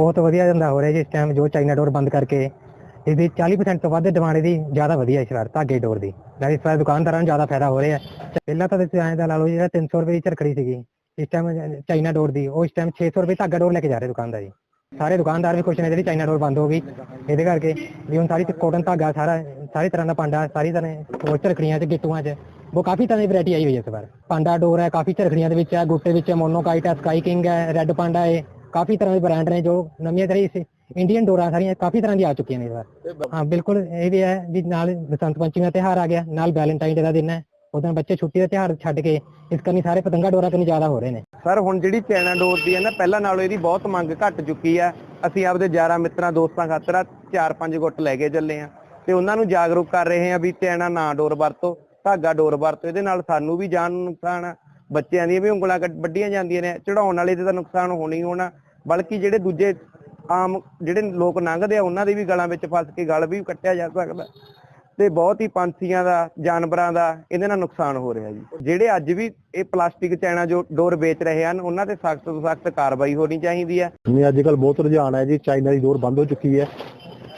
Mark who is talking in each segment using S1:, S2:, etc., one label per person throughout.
S1: ਬਹੁਤ ਵਧੀਆ ਧੰਦਾ ਹੋ ਰਿਹਾ ਜੀ ਇਸ ਟਾਈਮ ਜੋ ਚਾਈਨਾ ਡੋਰ ਬੰਦ ਕਰਕੇ। ਇਹਦੀ 40% ਤੋਂ ਵੱਧ ਡਿਮਾਂਡ ਇਹਦੀ ਜ਼ਿਆਦਾ ਵਧੀਆ ਇਸ ਵਾਰ, ਧਾਗੇ ਡੋਰ ਦੀ। ਨਾਲ ਇਸ ਵਾਰ ਦੁਕਾਨਦਾਰਾਂ ਨੂੰ ਜ਼ਿਆਦਾ ਫਾਇਦਾ ਹੋ ਰਿਹਾ ਪਹਿਲਾਂ ਤਾਂ ਤੁਸੀਂ ਐਂ ਦਾ ਲਾ ਲਓ ਜਿਹੜਾ 300 ਰੁਪਏ ਦੀ ਝਰਕੜੀ ਸੀਗੀ। ਇਸ ਟਾਈਮ ਚਾਈਨਾ ਡੋਰ ਦੀ, ਉਹ ਇਸ ਟਾਈਮ 600 ਰੁਪਏ ਧਾਗਾ ਡੋਰ ਲੈ ਕੇ ਜਾ ਰਹੇ ਦੁਕਾਨਦਾਰ ਜੀ। ਸਾਰੇ ਦੁਕਾਨਦਾਰ ਵੀ ਖੁਸ਼ ਨੇ, ਜਿਹੜੀ ਚਾਈਨਾ ਡੋਰ ਬੰਦ ਹੋ ਗਈ। ਇਹਦੇ ਕਰਕੇ ਵੀ ਹੁਣ ਸਾਰੀ ਕੋਟਨ ਧਾਗਾ, ਸਾਰਾ, ਸਾਰੀ ਤਰ੍ਹਾਂ ਦਾ ਪਾਂਡਾ ਸਾਰੀ ਤਰ੍ਹਾਂ ਹੋਰ ਝਰਖੜੀਆਂ 'ਚ, ਗਿੱਟੂਆਂ 'ਚ, ਉਹ ਕਾਫੀ ਤਰ੍ਹਾਂ ਦੀ ਵੈਰਾਈਟੀ ਆਈ ਹੋਈ ਹੈ ਇਸ ਵਾਰ। ਪਾਂਡਾ ਡੋਰ ਹੈ, ਕਾਫੀ ਝਰਖੜੀਆਂ ਦੇ ਵਿੱਚ ਹੈ, ਗੁੱਟੇ ਵਿੱਚ ਮੋਨੋਕਾਈਟ ਹੈ ਸਕਾਈ ਕਿੰਗ ਹੈ ਰੈੱਡ ਪਾਂਡਾ ਹੈ। ਕਾਫੀ ਤਰ੍ਹਾਂ ਦੇ ਬ੍ਰਾਂਡ ਨੇ ਜੋ ਨਵੀਆਂ ਤਰ੍ਹਾਂ ਇੰਡੀਅਨ ਡੋਰਾਂ ਸਾਰੀਆਂ ਕਾਫੀ ਤਰ੍ਹਾਂ ਦੀ ਆ ਚੁੱਕੀਆਂ ਨੇ ਇਸ ਵਾਰ। ਹਾਂ ਬਿਲਕੁਲ ਇਹ ਵੀ ਹੈ ਵੀ ਨਾਲ ਬਸੰਤ ਪੰਚਮੀ ਦਾ ਤਿਉਹਾਰ ਆ ਗਿਆ ਨਾਲ ਵੈਲੈਂਟਾਈਨ ਡੇ ਦਾ ਦਿਨ ਹੈ। ਉਦੋਂ ਬੱਚੇ ਛੁੱਟੀ ਦਾ ਤਿਉਹਾਰ ਛੱਡ ਕੇ ਇਸ ਕਰਨੀ ਸਾਰੇ ਪਤੰਗਾ ਡੋਰਾ ਕਰਨੀ ਜ਼ਿਆਦਾ ਹੋ ਰਹੇ ਨੇ।
S2: ਸਰ ਹੁਣ ਜਿਹੜੀ ਚੈਨਾ ਡੋਰ ਦੀ ਹੈ ਨਾ ਪਹਿਲਾਂ ਨਾਲੋਂ ਇਹਦੀ ਬਹੁਤ ਮੰਗ ਘਟ ਚੁੱਕੀ ਆ ਅਸੀਂ ਆਪਦੇ ਯਾਰਾਂ ਮਿੱਤਰਾਂ ਦੋਸਤਾਂ ਖਾਤਰ ਚਾਰ ਪੰਜ ਗੁੱਟ ਲੈ ਕੇ ਚੱਲੇ ਆ ਤੇ ਉਹਨਾਂ ਨੂੰ ਜਾਗਰੂਕ ਕਰ ਰਹੇ ਆ ਵੀ ਚੈਨਾ ਨਾ ਡੋਰ ਵਰਤੋ ਧਾਗਾ ਡੋਰ ਵਰਤੋ ਇਹਦੇ ਨਾਲ ਸਾਨੂੰ ਵੀ ਜਾਨ ਨੁਕਸਾਨ ਆ। ਬੱਚਿਆਂ ਦੀਆਂ ਵੀ ਉਂਗਲਾਂ ਕੱਟ- ਵੱਢੀਆਂ ਜਾਂਦੀਆਂ ਨੇ ਚੜਾਉਣ ਵਾਲੇ ਤੇ ਤਾਂ ਨੁਕਸਾਨ ਹੋਣਾ ਹੀ ਹੋਣਾ, ਬਲਕਿ ਜਿਹੜੇ ਦੂਜੇ ਆਮ ਜਿਹੜੇ ਲੋਕ ਲੰਘਦੇ ਆ, ਉਹਨਾਂ ਦੇ ਵੀ ਗਲਾਂ ਵਿੱਚ ਫਸ ਕੇ ਗਲ ਵੀ ਕੱਟਿਆ ਜਾ ਸਕਦਾ। ਤੇ ਬਹੁਤ ਹੀ ਪੰਛੀਆਂ ਦਾ, ਜਾਨਵਰਾਂ ਦਾ, ਇਹਦੇ ਨਾਲ ਨੁਕਸਾਨ ਹੋ ਰਿਹਾ ਜੀ। ਜਿਹੜੇ ਅੱਜ ਵੀ ਇਹ ਪਲਾਸਟਿਕ ਚੈਨਾ ਜੋ ਡੋਰ ਵੇਚ ਰਹੇ ਹਨ, ਉਹਨਾਂ ਤੇ ਸਖਤ ਤੋਂ ਸਖਤ ਕਾਰਵਾਈ ਹੋਣੀ ਚਾਹੀਦੀ ਹੈ।
S3: ਜਿਵੇਂ ਅੱਜ ਕੱਲ ਬਹੁਤ ਰੁਝਾਨ ਹੈ ਜੀ, ਚਾਈਨਾ ਦੀ ਡੋਰ ਬੰਦ ਹੋ ਚੁੱਕੀ ਹੈ,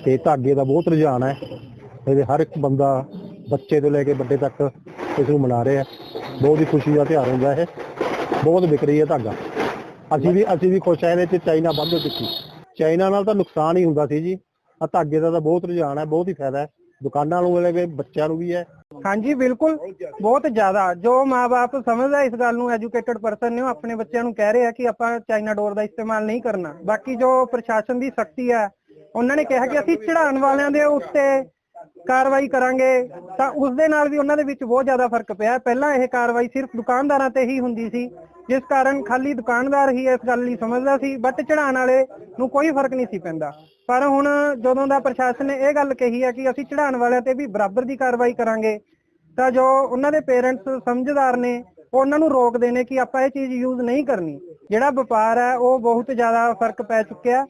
S3: ਤੇ ਧਾਗੇ ਦਾ ਬਹੁਤ ਰੁਝਾਨ ਹੈ। ਇਹਦੇ ਹਰ ਇੱਕ ਬੰਦਾ ਬੱਚੇ ਤੋਂ ਲੈ ਕੇ ਵੱਡੇ ਤੱਕ ਇਸ ਨੂੰ ਮਨਾ ਰਿਹਾ ਬਹੁਤ ਹੀ ਖੁਸ਼ੀ ਦਾ ਤਿਉਹਾਰ ਹੁੰਦਾ ਇਹ। ਬਹੁਤ ਵਿਕ ਰਹੀ ਹੈ ਧਾਗਾ। ਅਸੀਂ ਵੀ ਅਸੀਂ ਵੀ ਖੁਸ਼ ਹਾਂ ਇਹਦੇ ਚ ਚਾਈਨਾ ਬੰਦ ਹੋ ਚੁੱਕੀ ਚਾਈਨਾ ਨਾਲ ਤਾਂ ਨੁਕਸਾਨ ਹੀ ਹੁੰਦਾ ਸੀ ਜੀ। ਆ ਧਾਗੇ ਦਾ ਤਾਂ ਬਹੁਤ ਰੁਝਾਨ ਹੈ, ਬਹੁਤ ਹੀ ਫਾਇਦਾ ਹੈ। ਦੁਕਾਨਾਂ ਨੂੰ ਮਿਲੇ ਬੱਚਿਆਂ ਨੂੰ ਵੀ ਹੈ।
S1: ਹਾਂਜੀ, ਬਿਲਕੁਲ। ਬਹੁਤ ਜ਼ਿਆਦਾ। ਜੋ ਮਾਪੇ ਸਮਝਦਾ ਇਸ ਗੱਲ ਨੂੰ ਐਜੂਕੇਟਡ ਪਰਸਨ ਨੇ ਉਹ ਆਪਣੇ ਬੱਚਿਆਂ ਨੂੰ ਕਹਿ ਰਹੇ ਆ ਕਿ ਆਪਾਂ ਚਾਈਨਾ ਡੋਰ ਦਾ ਇਸਤੇਮਾਲ ਨਹੀਂ ਕਰਨਾ। ਬਾਕੀ ਜੋ ਪ੍ਰਸ਼ਾਸਨ ਦੀ ਸਖਤੀ ਹੈ, ਉਹਨਾਂ ਨੇ ਕਿਹਾ ਕਿ ਅਸੀਂ ਚੜਾਉਣ ਵਾਲਿਆਂ ਦੇ ਉੱਤੇ ਕਾਰਵਾਈ ਕਰਾਂਗੇ, ਤਾਂ ਉਸ ਦੇ ਨਾਲ ਵੀ ਉਹਨਾਂ ਦੇ ਵਿੱਚ ਬਹੁਤ ਜ਼ਿਆਦਾ ਫ਼ਰਕ ਪਿਆ। ਪਹਿਲਾਂ ਇਹ ਕਾਰਵਾਈ ਸਿਰਫ ਦੁਕਾਨਦਾਰਾਂ ਤੇ ਹੀ ਹੁੰਦੀ ਸੀ, ਜਿਸ ਕਾਰਨ ਖਾਲੀ ਦੁਕਾਨਦਾਰ ਹੀ ਇਸ ਗੱਲ ਲਈ ਸਮਝਦਾ ਸੀ ਬਟ ਚੜਾਉਣ ਵਾਲੇ ਨੂੰ ਕੋਈ ਫ਼ਰਕ ਨਹੀਂ ਸੀ ਪੈਂਦਾ। ਪਰ ਹੁਣ ਜਦੋਂ ਦਾ ਪ੍ਰਸ਼ਾਸਨ ਨੇ ਇਹ ਗੱਲ ਕਹੀ ਹੈ ਕਿ ਅਸੀਂ ਚੜਾਉਣ ਵਾਲਿਆਂ ਤੇ ਵੀ ਬਰਾਬਰ ਦੀ ਕਾਰਵਾਈ ਕਰਾਂਗੇ, ਤਾਂ ਜੋ ਉਹਨਾਂ ਦੇ ਪੇਰੈਂਟਸ ਸਮਝਦਾਰ ਨੇ ਉਹ ਉਹਨਾਂ ਨੂੰ ਰੋਕਦੇ ਨੇ ਕਿ ਆਪਾਂ ਇਹ ਚੀਜ਼ ਯੂਜ਼ ਨਹੀਂ ਕਰਨੀ। ਜਿਹੜਾ ਵਪਾਰ ਹੈ, ਉਹ ਬਹੁਤ ਜ਼ਿਆਦਾ ਫ਼ਰਕ ਪੈ ਚੁੱਕਿਆ।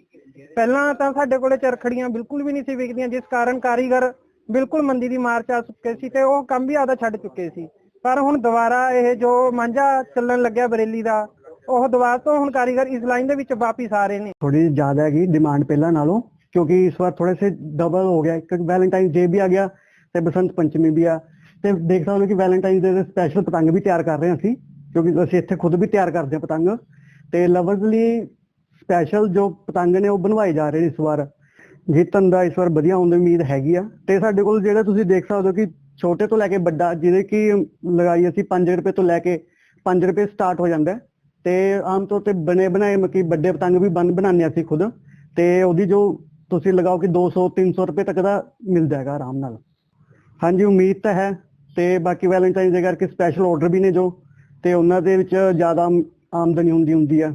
S1: ਪਹਿਲਾਂ ਤਾਂ ਸਾਡੇ ਕੋਲੇ ਚਰਖੜੀਆਂ ਬਿਲਕੁਲ ਵੀ ਨਹੀਂ ਸੀ ਵਿਕਦੀਆਂ, ਜਿਸ ਕਾਰਨ ਕਾਰੀਗਰ ਬਿਲਕੁਲ ਮੰਦੀ ਦੀ ਮਾਰ ਚ ਆ ਚੁੱਕੇ ਸੀ ਤੇ ਉਹ ਕੰਮ ਵੀ ਆਦਾ ਛੱਡ ਚੁੱਕੇ ਸੀ। ਪਰ ਹੁਣ ਦੁਬਾਰਾ ਇਹ ਜੋ ਮਾਂਝਾ ਚੱਲਣ ਲੱਗਿਆ ਬਰੇਲੀ ਦਾ, ਉਹ ਦੁਬਾਰਾ ਤੋਂ ਹੁਣ ਕਾਰੀਗਰ ਇਸ ਲਾਈਨ ਦੇ ਵਿੱਚ ਵਾਪਿਸ ਆ ਰਹੇ ਨੇ।
S4: ਥੋੜੀ ਜ਼ਿਆਦਾ ਹੈਗੀ ਡਿਮਾਂਡ ਪਹਿਲਾਂ ਨਾਲੋਂ, ਕਿਉਂਕਿ ਇਸ ਵਾਰ ਥੋੜੇ ਸੇ ਡਬਲ ਹੋ ਗਿਆ। ਇੱਕ ਵੈਲੈਂਟਾਈਨ ਡੇ ਵੀ ਆ ਗਿਆ ਤੇ ਬਸੰਤ ਪੰਚਮੀ ਵੀ ਆ। ਤੇ ਦੇਖ ਸਕਦੇ ਹੋ ਕਿ ਵੈਲੈਂਟਾਈਨ ਡੇ ਦੇ ਸਪੈਸ਼ਲ ਪਤੰਗ ਵੀ ਤਿਆਰ ਕਰ ਰਹੇ ਹਾਂ ਅਸੀਂ, ਕਿਉਂਕਿ ਅਸੀਂ ਇੱਥੇ ਖੁਦ ਵੀ ਤਿਆਰ ਕਰਦੇ ਹਾਂ ਪਤੰਗ। ਤੇ ਲਵਰਸ ਲਈ ਸਪੈਸ਼ਲ ਜੋ ਪਤੰਗ ਨੇ ਉਹ ਬਣਵਾਏ ਜਾ ਰਹੇ ਨੇ ਇਸ ਵਾਰ। ਜਿੱਤਨ ਦਾ ਇਸ ਵਾਰ ਵਧੀਆ ਹੋਣ ਦੀ ਉਮੀਦ ਹੈਗੀ ਆ। ਤੇ ਸਾਡੇ ਕੋਲ ਜਿਹੜਾ ਤੁਸੀਂ ਦੇਖ ਸਕਦੇ ਹੋ ਕਿ ਛੋਟੇ ਤੋਂ ਲੈ ਕੇ ਵੱਡਾ, ਜਿਹਦੇ ਕਿ ਲਗਾਈ ਅਸੀਂ 5 ਰੁਪਏ ਤੋਂ ਲੈ ਕੇ 5 ਰੁਪਏ ਸਟਾਰਟ ਹੋ ਜਾਂਦਾ ਤੇ ਆਮ ਤੌਰ ਤੇ ਬਣੇ ਬਣਾਏ ਮੱਕੀ ਵੱਡੇ ਪਤੰਗ ਵੀ ਬਣ ਬਣਾਉਂਦੇ ਅਸੀਂ ਖੁਦ। ਤੇ ਉਹਦੀ ਜੋ ਤੁਸੀਂ ਲਗਾਓ ਕਿ 200 300 ਰੁਪਏ ਤੱਕ ਦਾ ਮਿਲ ਜਾਏਗਾ ਆਰਾਮ ਨਾਲ। ਹਾਂਜੀ, ਉਮੀਦ ਤਾਂ ਹੈ। ਤੇ ਬਾਕੀ ਵੈਲੈਂਟਾਈਨ ਦੇ ਕਰਕੇ ਸਪੈਸ਼ਲ ਆਰਡਰ ਵੀ ਨੇ ਜੋ। ਤੇ ਉਹਨਾਂ ਦੇ ਵਿੱਚ ਜ਼ਿਆਦਾ ਆਮਦਨੀ ਹੁੰਦੀ ਹੁੰਦੀ ਆ।